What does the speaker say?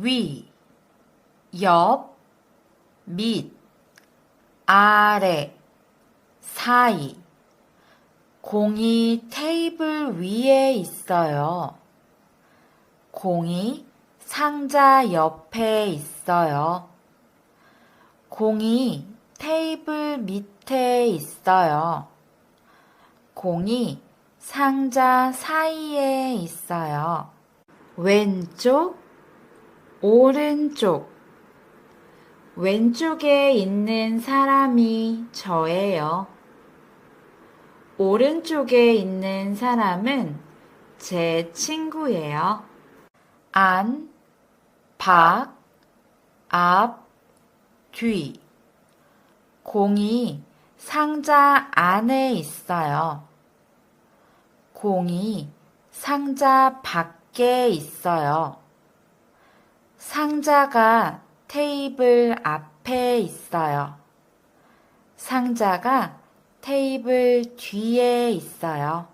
위, 옆, 밑, 아래, 사이. 공이 테이블 위에 있어요. 공이 상자 옆에 있어요. 공이 테이블 밑에 있어요. 공이 상자 사이에 있어요. 왼쪽, 오른쪽. 왼쪽에 있는 사람이 저예요. 오른쪽에 있는 사람은 제 친구예요. 안, 밖, 앞, 뒤. 공이 상자 안에 있어요. 공이 상자 밖에 있어요. 상자가 테이블 앞에 있어요. 상자가 테이블 뒤에 있어요.